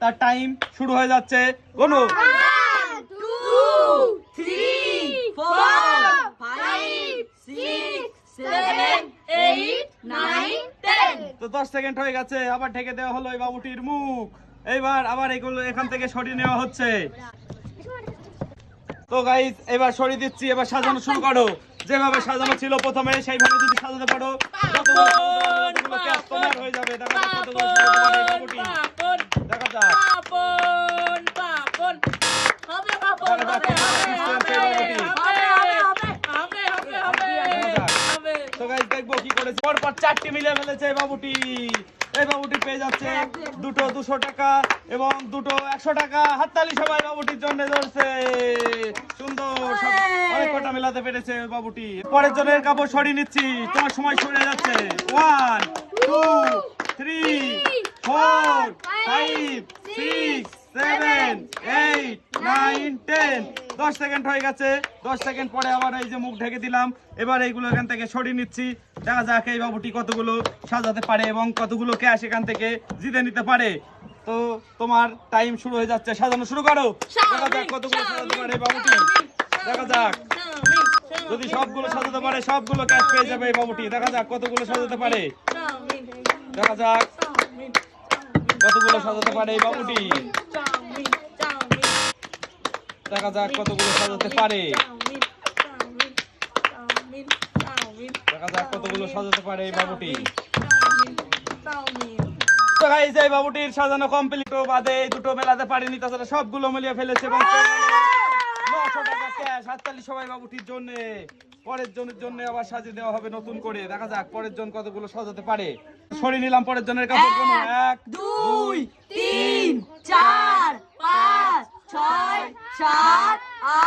তার টাইম শুরু হয়ে যাচ্ছে. তো দশ সেকেন্ড হয়ে গেছে আবার ঢেকে দেওয়া হলো এই বাবুটির মুখ। এইবার আবার এগুলো এখান থেকে সরিয়ে নেওয়া হচ্ছে। তো গাইজ এবার সরিয়ে দিচ্ছি এবার সাজানো শুরু করো। যেভাবে সাজানো ছিল প্রথমে সেইভাবে যদি সাজাতে পারো তোমার হয়ে যাবে। করেছে পরপর চারটি মিলে ফেলেছে এই বাবুটি। এই বাবুটি পেয়ে যাচ্ছে দুটো দুশো টাকা এবং দুটো একশো টাকা। হাততালি সবাই বাবুটির জন্য ধরছে। সুন্দর অনেক কটা মেলাতে পেরেছে বাবুটি। পরের জনের কাপড় সরিয়ে নিচ্ছি। তোমার সময় সরে যাচ্ছে। One two three four five six seven eight nine ten দশ সেকেন্ড হয়ে গেছে। দশ সেকেন্ড পরে আবার এই যে মুখ ঢেকে দিলাম। এবার এইগুলো এখান থেকে সরিয়ে নিচ্ছি। দেখা যাক এই বাবুটি কতগুলো সাজাতে পারে এবং কতগুলো ক্যাশ এখান থেকে জিতে নিতে পারে। তো তোমার টাইম শুরু হয়ে যাচ্ছে। সাজানো শুরু করো। দেখা যাক কতগুলো সাজাতে পারে বাবুটি। দেখা যাক। যদি সবগুলো সাজাতে পারে, সবগুলো ক্যাশ পেয়ে যাবে এই বাবুটি। দেখা যাক কতগুলো সাজাতে পারে। দেখা যাক কতগুলো সাজাতে পারে এই বাবুটি। দেখা যাক কতগুলো সাজাতে পারে। দেখা যাক কতগুলো সাজাতে পারে এই বাবুটি। বাবুটির সাজানো কমপ্লিট বাদে দুটো মেলাতে পারেনি, তাছাড়া সবগুলো মিলিয়ে ফেলেছে এবং সবাই বাবুটির পরের জনের জন্য আবার সাজিয়ে দেওয়া হবে নতুন করে। দেখা যাক পরের জন কতগুলো সাজাতে পারে। সরিয়ে নিলাম পরের জনের কাপড় এক, দুই সাত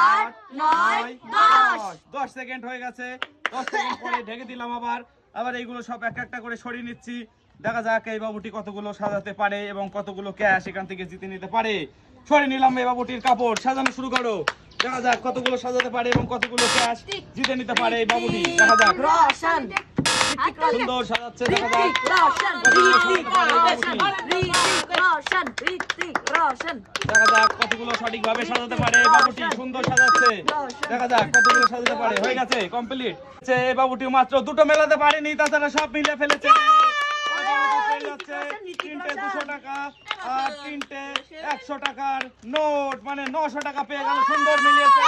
আট নয় দশ দশ সেকেন্ড হয়ে গেছে দশ সেকেন্ড পরে ঢেকে দিলাম আবার আবার এইগুলো সব এক একটা করে সরিয়ে নিচ্ছি দেখা যাক এই বাবুটি কতগুলো সাজাতে পারে এবং কতগুলো ক্যাশ এখান থেকে জিতে নিতে পারে সরিয়ে নিলাম এই বাবুটির কাপড় সাজানো শুরু করো দেখা যাক কতগুলো সাজাতে পারে এবং কতগুলো ক্যাশ জিতে নিতে পারে এই বাবুটি দেখা যাক রোশন সুন্দর সাজাচ্ছে দেখা যাক সঠিকভাবে সাজাতে পারে। এই বাবুটি সুন্দর সাজাচ্ছে। দেখা যাক কতগুলো সাজাতে পারে। হয়ে গেছে কমপ্লিট এই বাবুটি মাত্র দুটো মেলাতে পারেনি তাছাড়া সব মিলে ফেলেছে। তিনটে দুশো টাকা আর তিনটে একশো টাকার নোট মানে নশো টাকা পেয়ে গেল। সুন্দর মিলিয়েছে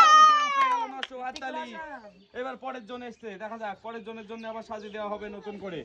এবার পরের জন এসছে। দেখা যাক পরের জনের জন্য আবার সাজিয়ে দেওয়া হবে নতুন করে।